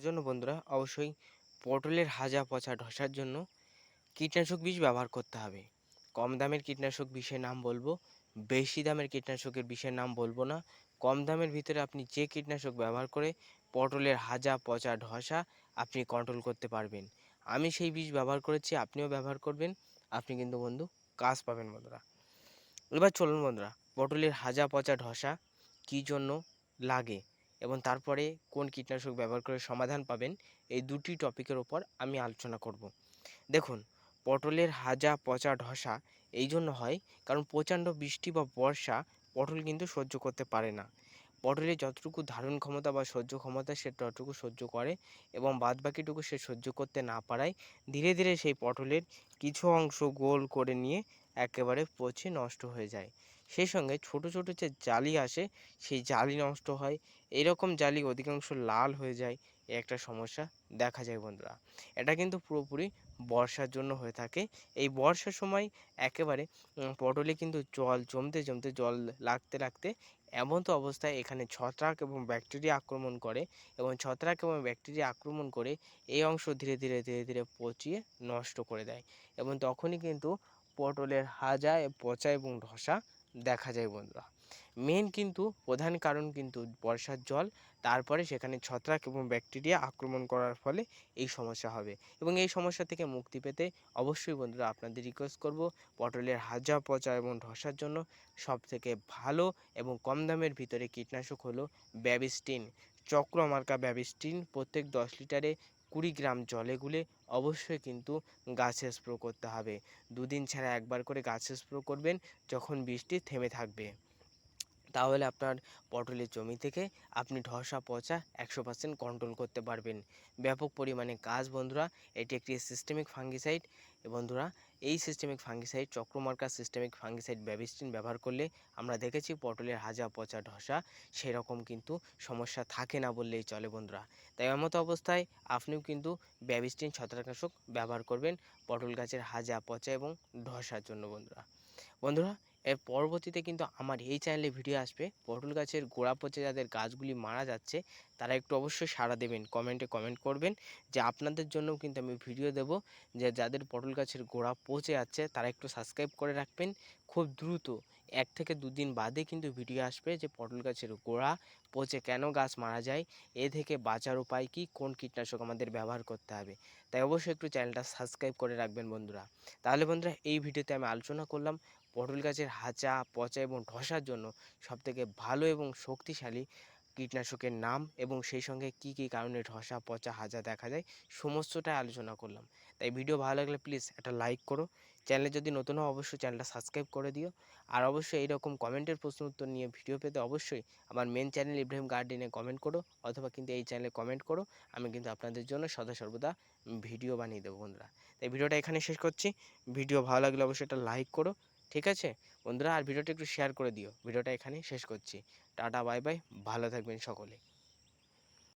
জন্য বন্ধুরা অবশ্যই পটলের হাজা, পচা, ধসার জন্য কীটনাশক বিষ ব্যবহার করতে হবে। কম দামের কীটনাশক বিষের নাম বলব, বেশি দামের কীটনাশকের বিষের নাম বলব না। কম দামের ভিতরে আপনি যে কীটনাশক ব্যবহার করে পটলের হাজা, পচা, ধসা আপনি কন্ট্রোল করতে পারবেন। আমি সেই বিষ ব্যবহার করেছি, আপনিও ব্যবহার করবেন। আপনি কিন্তু বন্ধু কাজ পাবেন বন্ধুরা। এবার চলুন বন্ধুরা, পটলের হাজা, পচা, ধসা কী জন্য লাগে? এবং তারপরে কোন কীটনাশক ব্যবহার করে সমাধান পাবেন, এই দুটি টপিকের ওপর আমি আলোচনা করব। দেখুন, পটলের হাজা পচা ঢসা এই জন্য হয় কারণ প্রচণ্ড বৃষ্টি বা বর্ষা পটল কিন্তু সহ্য করতে পারে না। পটলের যতটুকু ধারণ ক্ষমতা বা সহ্য ক্ষমতা সে ততটুকু সহ্য করে এবং বাদবাকিটুকু সে সহ্য করতে না পারায় ধীরে ধীরে সেই পটলের কিছু অংশ গোল করে নিয়ে একেবারে পচে নষ্ট হয়ে যায়। সেই সঙ্গে ছোট ছোট যে জালি আসে, সেই জালি নষ্ট হয়। এরকম জালি অধিকাংশ লাল হয়ে যায় একটা সমস্যা দেখা যায় বন্ধুরা। এটা কিন্তু পুরোপুরি বর্ষার জন্য হয়ে থাকে। এই বর্ষার সময় একেবারে পটলে কিন্তু জল জমতে জমতে জল লাগতে লাগতে এমন তো অবস্থায় এখানে ছত্রাক এবং ব্যাকটেরিয়া আক্রমণ করে এবং ছত্রাক এবং ব্যাকটেরিয়া আক্রমণ করে এই অংশ ধীরে ধীরে ধীরে ধীরে পচিয়ে নষ্ট করে দেয়। এবং তখনই কিন্তু পটলের হাজা, পচা এবং ধসা দেখা যায় বন্ধুরা। মেন কিন্তু প্রধান কারণ কিন্তু বর্ষার জল, তারপরে সেখানে ছত্রাক এবং ব্যাকটেরিয়া আক্রমণ করার ফলে এই সমস্যা হবে। এবং এই সমস্যা থেকে মুক্তি পেতে অবশ্যই বন্ধুরা আপনাদের রিকোয়েস্ট করব পটলের হাজা পচা এবং ধসার জন্য। সব থেকে ভালো এবং কম দামের ভিতরে কীটনাশক হলো ব্যাবিস্টিন। চক্রমার্কা ব্যাবিস্টিন প্রত্যেক দশ লিটারে কুড়ি গ্রাম জলে গুলে অবশ্যই কিন্তু গাছে স্প্রো করতে হবে। দুদিন ছাড়া একবার করে গাছে স্প্রো করবেন যখন বৃষ্টি থেমে থাকবে। তাহলে আপনার পটলের জমি থেকে আপনি ধসা, পচা একশো পার্সেন্ট কন্ট্রোল করতে পারবেন। ব্যাপক পরিমাণে গাছ বন্ধুরা, এটি একটি সিস্টেমিক ফাঙ্গিসাইড বন্ধুরা, এই সিস্টেমিক ফাঙ্গিসাইড চক্রমার্কা সিস্টেমিক ফাঙ্গিসাইড ব্যবিস্টিন ব্যবহার করলে আমরা দেখেছি পটলের হাজা পচা ঢসা সেরকম কিন্তু সমস্যা থাকে না বললেই চলে বন্ধুরা। তাই এমতো অবস্থায় আপনিও কিন্তু ব্যাবিস্টিন ছত্রাকনাশক ব্যবহার করবেন পটল গাছের হাজা পচা এবং ঢসার জন্য বন্ধুরা। বন্ধুরা এর পরবর্তীতে কিন্তু আমার এই চ্যানেলে ভিডিও আসবে। পটল গাছের গোড়া পচে যাদের গাছগুলি মারা যাচ্ছে, তারা একটু অবশ্যই সাড়া দেবেন কমেন্টে কমেন্ট করবেন। যে আপনাদের জন্যও কিন্তু আমি ভিডিও দেব যে যাদের পটল গাছের গোড়া পচে যাচ্ছে, তারা একটু সাবস্ক্রাইব করে রাখবেন। খুব দ্রুত, এক থেকে দুদিন বাদে কিন্তু ভিডিও আসবে যে পটল গাছের গোড়া পচে কেন গাছ মারা যায়, এ থেকে বাঁচার উপায় কি, কোন কীটনাশক আমাদের ব্যবহার করতে হবে। তাই অবশ্যই একটু চ্যানেলটা সাবস্ক্রাইব করে রাখবেন বন্ধুরা। তাহলে বন্ধুরা, এই ভিডিওতে আমি আলোচনা করলাম। পটল গাছের হাঁচা, পচা এবং ধসার জন্য সবথেকে ভালো এবং শক্তিশালী কীটনাশকের নাম এবং সেই সঙ্গে কি কি কারণে ধসা পচা হাজা দেখা যায় সমস্তটাই আলোচনা করলাম। তাই ভিডিও ভালো লাগলে প্লিজ একটা লাইক করো। চ্যানেলে যদি নতুন হও অবশ্যই চ্যানেলটা সাবস্ক্রাইব করে দিও। আর অবশ্যই এইরকম কমেন্টের প্রশ্ন উত্তর নিয়ে ভিডিও পেতে অবশ্যই আমার মেন চ্যানেল ইব্রাহিম গার্ডেনে কমেন্ট করো অথবা কিন্তু এই চ্যানেলে কমেন্ট করো। আমি কিন্তু আপনাদের জন্য সদা সর্বদা ভিডিও বানিয়ে দেবো বন্ধুরা। তাই ভিডিওটা এখানে শেষ করছি। ভিডিও ভালো লাগলে অবশ্যই একটা লাইক করো। ঠিক আছে? বন্ধুরা, আর ভিডিওটা একটু শেয়ার করে দিও। ভিডিওটা এখানেই শেষ করছি। টাটা বাই বাই ভালো থাকবেন সকলে।